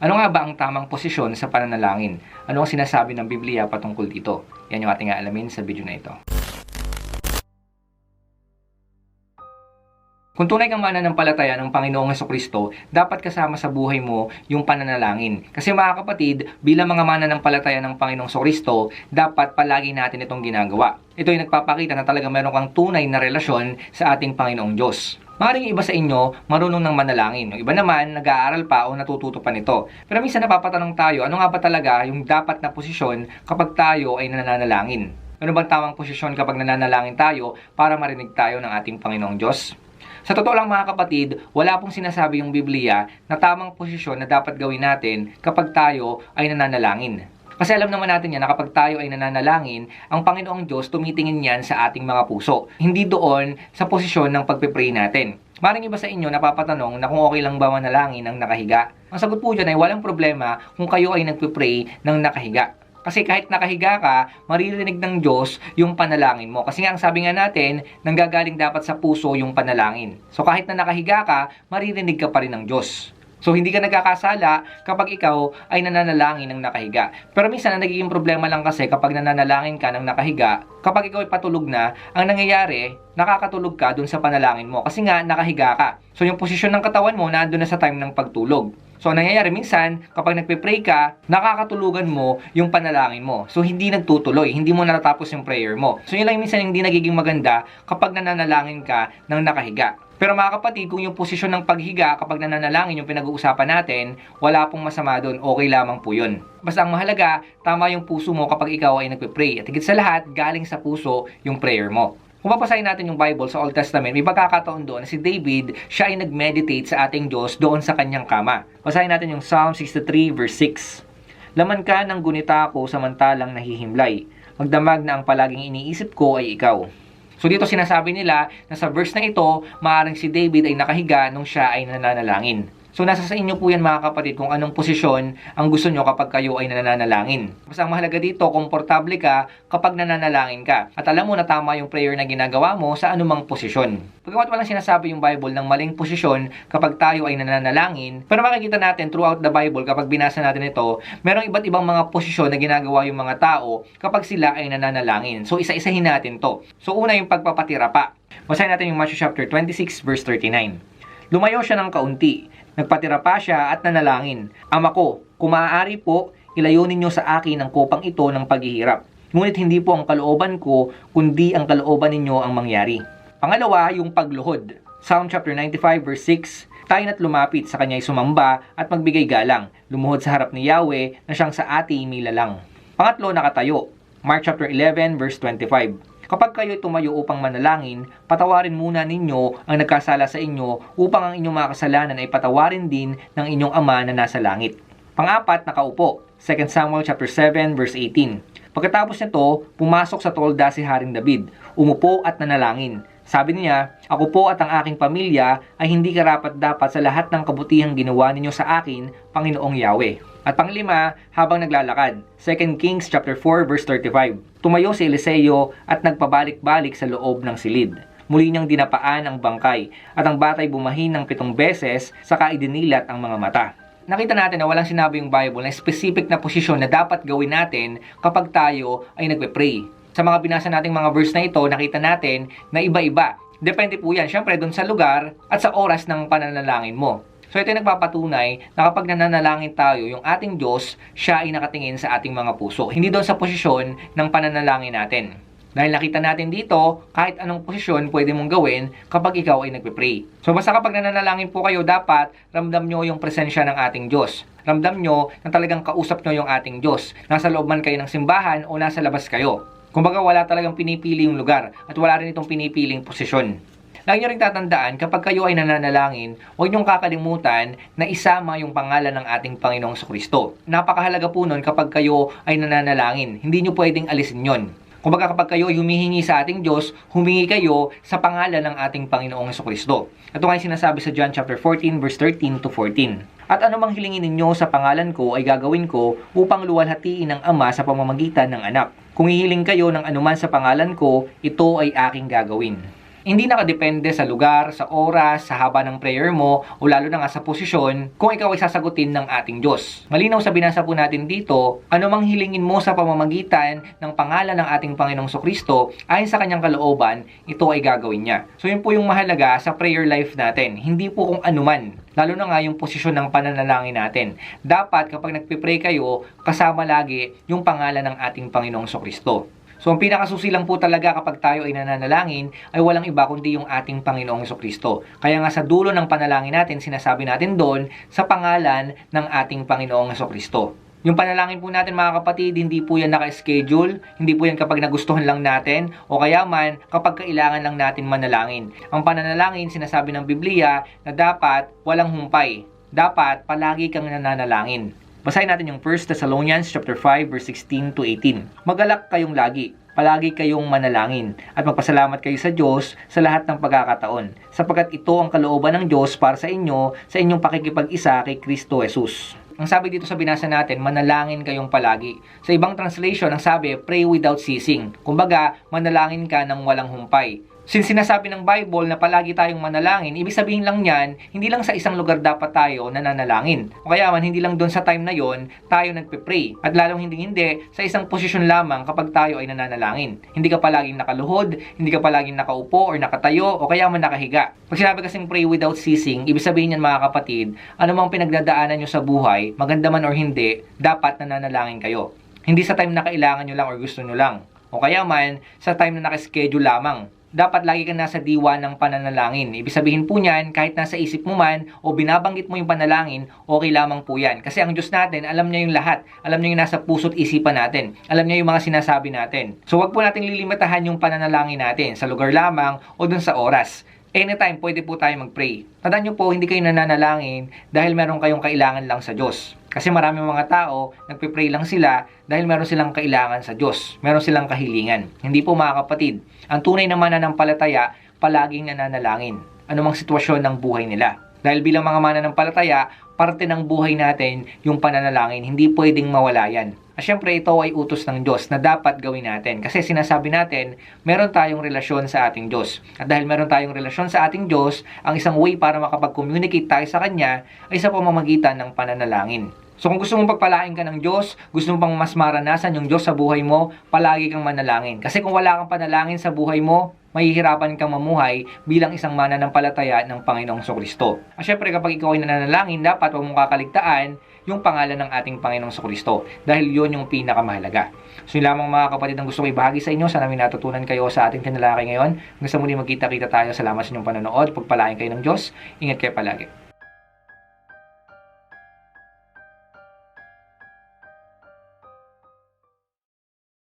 Ano nga ba ang tamang posisyon sa pananalangin? Ano ang sinasabi ng Biblia patungkol dito? Yan yung ating aalamin sa video na ito. Kung tunay kang mananampalataya ng Panginoong Heso Kristo, dapat kasama sa buhay mo yung pananalangin. Kasi mga kapatid, bilang mga mananampalataya ng Panginoong Heso Kristo, dapat palagi natin itong ginagawa. Ito ay nagpapakita na talaga meron kang tunay na relasyon sa ating Panginoong Diyos. Maring iba sa inyo, marunong ng manalangin. Yung iba naman, nag-aaral pa o natututo pa nito. Pero minsan napapatanong tayo, ano nga ba talaga yung dapat na posisyon kapag tayo ay nananalangin? Ano bang tamang posisyon kapag nananalangin tayo para marinig tayo ng ating Panginoong Diyos? Sa totoo lang mga kapatid, wala pong sinasabi yung Biblia na tamang posisyon na dapat gawin natin kapag tayo ay nananalangin. Kasi alam naman natin yan na kapag tayo ay nananalangin, ang Panginoong Diyos tumitingin yan sa ating mga puso. Hindi doon sa posisyon ng pagpipray natin. Maring iba sa inyo napapatanong na kung okay lang ba manalangin ng nakahiga. Ang sagot po dyan ay walang problema kung kayo ay nagpipray ng nakahiga. Kasi kahit nakahiga ka, maririnig ng Diyos yung panalangin mo. Kasi nga ang sabi nga natin, nanggagaling dapat sa puso yung panalangin. So kahit na nakahiga ka, maririnig ka pa rin ng Diyos. So hindi ka nagkakasala kapag ikaw ay nananalangin ng nakahiga. Pero minsan ang nagiging problema lang kasi kapag nananalangin ka ng nakahiga, kapag ikaw ay patulog na, ang nangyayari, nakakatulog ka dun sa panalangin mo kasi nga nakahiga ka. So yung posisyon ng katawan mo nandun na sa time ng pagtulog. So, ang nangyayari minsan, kapag nagpe-pray ka, nakakatulugan mo yung panalangin mo. So, hindi nagtutuloy, hindi mo natatapos yung prayer mo. So, yun lang minsan hindi nagiging maganda kapag nananalangin ka ng nakahiga. Pero mga kapatid, kung yung posisyon ng paghiga kapag nananalangin yung pinag-uusapan natin, wala pong masama doon, okay lamang po yun. Basta ang mahalaga, tama yung puso mo kapag ikaw ay nagpe-pray. At higit sa lahat, galing sa puso yung prayer mo. Kung babasahin natin yung Bible sa Old Testament, may pagkakataon doon na si David, siya ay nag-meditate sa ating Diyos doon sa kanyang kama. Basahin natin yung Psalm 63 verse 6. Laman ka ng gunita ko samantalang nahihimlay. Magdamag na ang palaging iniisip ko ay ikaw. So dito sinasabi nila na sa verse na ito, maaaring si David ay nakahiga nung siya ay nananalangin. So nasa sa inyo po yan mga kapatid kung anong posisyon ang gusto nyo kapag kayo ay nananalangin. Basta ang mahalaga dito, komportable ka kapag nananalangin ka. At alam mo na tama yung prayer na ginagawa mo sa anumang posisyon. Pagkamat walang sinasabi yung Bible ng maling posisyon kapag tayo ay nananalangin, pero makikita natin throughout the Bible kapag binasa natin ito, merong iba't ibang mga posisyon na ginagawa yung mga tao kapag sila ay nananalangin. So isa-isahin natin to. So una yung pagpapatira pa. Basahin natin yung Matthew chapter 26 verse 39. Lumayo siya ng kaunti Nagpatira pa siya at nanalangin, Ama ko, kung maaari po, ilayo ninyo sa akin ang kopang ito ng paghihirap. Ngunit hindi po ang kalooban ko, kundi ang kalooban ninyo ang mangyari. Pangalawa, yung pagluhod. Psalm chapter 95 verse 6, tayo na't lumapit sa kanya'y sumamba at magbigay galang, lumuhod sa harap ni Yahweh na siyang sa ati milalang. Pangatlo, nakatayo. Mark chapter 11 verse 25. Kapag kayo tumayo upang manalangin, patawarin muna ninyo ang nagkasala sa inyo upang ang inyong mga kasalanan ay patawarin din ng inyong Ama na nasa langit. Pangapat, nakaupo. 2 Samuel chapter 7 verse 18. Pagkatapos nito, pumasok sa tolda si Haring David, umupo at nanalangin. Sabi niya, Ako po at ang aking pamilya ay hindi karapat dapat sa lahat ng kabutihang ginawa ninyo sa akin, Panginoong Yahweh. At panglima, habang naglalakad, 2 Kings chapter 4 verse 35. Tumayo si Eliseo at nagpabalik-balik sa loob ng silid. Muli niyang dinapaan ang bangkay at ang batay bumahin ng pitong beses saka idinilat ang mga mata. Nakita natin na walang sinabi yung Bible na specific na posisyon na dapat gawin natin kapag tayo ay nagpe-pray. Sa mga binasa nating mga verse na ito, nakita natin na iba-iba. Depende po yan, syempre, dun sa lugar at sa oras ng pananalangin mo. So ito yung nagpapatunay na kapag nananalangin tayo, yung ating Diyos, siya ay nakatingin sa ating mga puso. Hindi doon sa posisyon ng pananalangin natin. Dahil nakita natin dito, kahit anong posisyon pwede mong gawin kapag ikaw ay nagpe-pray. So basta kapag nananalangin po kayo, dapat ramdam nyo yung presensya ng ating Diyos. Ramdam nyo na talagang kausap nyo yung ating Diyos. Nasa loob man kayo ng simbahan o nasa labas kayo. Kumbaga wala talagang pinipili yung lugar at wala rin itong pinipiling posisyon. Lagi nyo rin tatandaan, kapag kayo ay nananalangin, huwag niyong kakalimutan na isama yung pangalan ng ating Panginoong Kristo. Napakahalaga po nun kapag kayo ay nananalangin. Hindi nyo pwedeng alisin yon. Kumbaga kapag kayo ay humihingi sa ating Diyos, humingi kayo sa pangalan ng ating Panginoong Kristo. Ito nga sinasabi sa John chapter 14 verse 13 to 14. At anumang hilingin ninyo sa pangalan ko ay gagawin ko upang luwalhatiin ng Ama sa pamamagitan ng anak. Kung hihiling kayo ng anuman sa pangalan ko, ito ay aking gagawin. Hindi nakadepende sa lugar, sa oras, sa haba ng prayer mo, o lalo na nga sa posisyon kung ikaw ay sasagutin ng ating Diyos. Malinaw sa binasa po natin dito, anumang hilingin mo sa pamamagitan ng pangalan ng ating Panginoong Kristo ayon sa kanyang kalooban, ito ay gagawin niya. So yun po yung mahalaga sa prayer life natin. Hindi po kung anuman. Lalo na nga yung posisyon ng pananalangin natin. Dapat kapag nagpipray kayo, kasama lagi yung pangalan ng ating Panginoong Kristo. So ang pinakasusi lang po talaga kapag tayo ay nananalangin ay walang iba kundi yung ating Panginoong Kristo. Kaya nga sa dulo ng panalangin natin, sinasabi natin doon sa pangalan ng ating Panginoong Kristo. Yung panalangin po natin mga kapatid, hindi po yan naka-schedule, hindi po yan kapag nagustuhan lang natin, o kaya man kapag kailangan lang natin manalangin. Ang pananalangin, sinasabi ng Biblia na dapat walang humpay. Dapat palagi kang nananalangin. Basahin natin yung 1 Thessalonians chapter 5 verse 16 to 18. Magalak kayong lagi, palagi kayong manalangin at magpasalamat kayo sa Diyos sa lahat ng pagkakataon sapagkat ito ang kalooban ng Diyos para sa inyo sa inyong pakikipag-isa kay Kristo Jesus. Ang sabi dito sa binasa natin, manalangin kayong palagi. Sa ibang translation, ang sabi, pray without ceasing. Kumbaga, manalangin ka ng walang humpay. Since sinasabi ng Bible na palagi tayong manalangin, ibig sabihin lang niyan, hindi lang sa isang lugar dapat tayo nananalangin. O kaya man, hindi lang doon sa time na yon tayo nagpe-pray. At lalong hindi hindi, sa isang posisyon lamang kapag tayo ay nananalangin. Hindi ka palaging nakaluhod, hindi ka palaging nakaupo or nakatayo, o kaya man nakahiga. Pag sinabi kasing pray without ceasing, ibig sabihin niyan mga kapatid, anumang pinagdadaanan nyo sa buhay, maganda man or hindi, dapat nananalangin kayo. Hindi sa time na kailangan nyo lang or gusto nyo lang. O kaya man, sa time na nakaschedule lamang dapat lagi kang nasa diwa ng pananalangin. Ibig sabihin po niyan, kahit nasa isip mo man o binabanggit mo yung panalangin, okay lamang po yan. Kasi ang Diyos natin, alam niya yung lahat. Alam niya yung nasa puso't isipan natin. Alam niya yung mga sinasabi natin. So wag po nating lilimitahan yung pananalangin natin sa lugar lamang o dun sa oras. Anytime, pwede po tayo mag-pray. Tandaan nyo po, hindi kayo nananalangin dahil meron kayong kailangan lang sa Diyos. Kasi maraming mga tao, nagpe-pray lang sila dahil meron silang kailangan sa Diyos. Meron silang kahilingan. Hindi po mga kapatid. Ang tunay na mananampalataya, palaging nananalangin. Anumang sitwasyon ng buhay nila. Dahil bilang mga mananampalataya, parte ng buhay natin yung pananalangin. Hindi pwedeng mawala yan. At syempre, ito ay utos ng Diyos na dapat gawin natin. Kasi sinasabi natin, meron tayong relasyon sa ating Diyos. At dahil meron tayong relasyon sa ating Diyos, ang isang way para makapag-communicate tayo sa Kanya ay sa pamamagitan ng pananalangin. So kung gusto mong pagpalain ka ng Diyos, gusto mo pang mas maranasan yung Diyos sa buhay mo, palagi kang manalangin. Kasi kung wala kang panalangin sa buhay mo, mahihirapan kang mamuhay bilang isang mananampalataya ng Panginoong Kristo. At syempre kapag ikaw ay nananalangin, dapat huwag mong kakaligtaan yung pangalan ng ating Panginoong Kristo dahil yun yung pinakamahalaga. So yun lamang mga kapatid ang gusto ko ibahagi sa inyo. Sana may natutunan kayo sa ating tinalakay ngayon. Hanggang sa muli magkita-kita tayo. Salamat sa inyong panonood. Pagpalain kayo ng Diyos. Ingat kayo palagi.